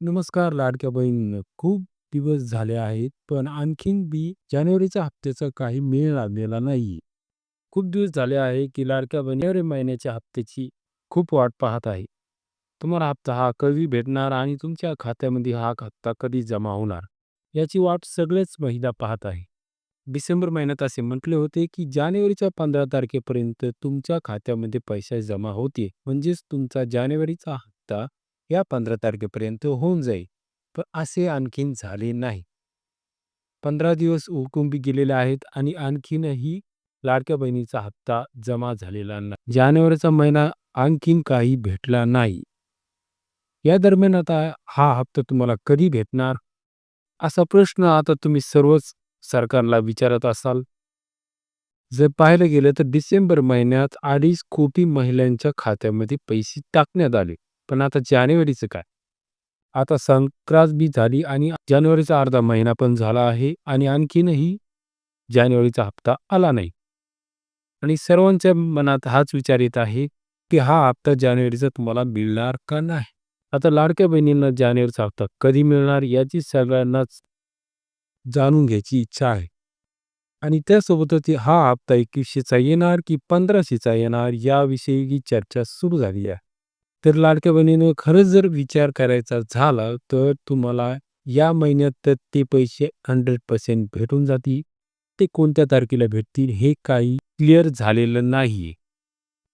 नमस्कार लाडक्या बहीण खूप दिवस झाले आहेत, पण आणखीन बी जानेवारीच्या हप्त्याचा काही मेळ लागलेला नाहीये. खूप दिवस झाले आहे, की लाडक्या बहीण जानेवारी महिन्याच्या हप्त्याची खूप वाट पाहत आहे. तुम्हाला हप्ता हा कधी भेटणार आणि तुमच्या खात्यामध्ये हा हप्ता कधी जमा होणार, याची वाट सगळेच महिला पाहत आहे. डिसेंबर महिन्यात असे म्हटले होते, की जानेवारीच्या 15 तारखेपर्यंत तुमच्या खात्यामध्ये पैसे जमा होते म्हणजेच तुमचा जानेवारीचा हप्ता या 15 तारखेपर्यंत होऊन जाईल. पण असे आणखीन झाले नाही. 15 दिवस हुकुंबी गेलेले आहेत आणि आणखीनही लाडक्या बहिणीचा हप्ता जमा झालेला नाही. जानेवारीचा महिना आणखीन काही भेटला नाही. या दरम्यान आता हा हप्ता तुम्हाला कधी भेटणार? असा प्रश्न आता तुम्ही सर्वच सरकारला विचारत असाल. जर पाहायला गेलं तर डिसेंबर महिन्यात अडीच कोटी महिलांच्या खात्यामध्ये पैसे टाकण्यात आले. पण आता जानेवारीचं काय? आता संक्रांत बी झाली आणि जानेवारीचा अर्धा महिना पण झाला आहे आणि आणखीनही जानेवारीचा हप्ता आला नाही. आणि सर्वांच्या मनात हाच विचार येत आहे, की हा हप्ता जानेवारीचा तुम्हाला मिळणार का नाही? आता लाडक्या बहिणींना जानेवारीचा हप्ता कधी मिळणार याची सगळ्यांनाच जाणून घ्यायची इच्छा आहे. आणि त्यासोबतच हा हप्ता एकवीसशेचा येणार की पंधराशेचा येणार याविषयी चर्चा सुरू झाली आहे. तर लाडक्या बहिणीनं खरंच जर विचार करायचा झाला तर तुम्हाला या महिन्यात तर ते पैसे हंड्रेड पर्सेंट भेटून जातील. ते कोणत्या तारखेला भेटतील हे काही क्लिअर झालेलं नाहीये.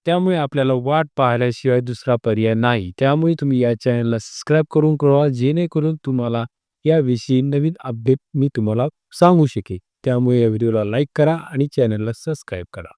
त्यामुळे आपल्याला वाट पाहिल्याशिवाय दुसरा पर्याय नाही. त्यामुळे तुम्ही या चॅनलला सबस्क्राईब करून करा जेणेकरून तुम्हाला याविषयी नवीन अपडेट मी तुम्हाला सांगू शकेन. त्यामुळे या व्हिडिओला लाईक करा आणि चॅनलला सबस्क्राईब करा.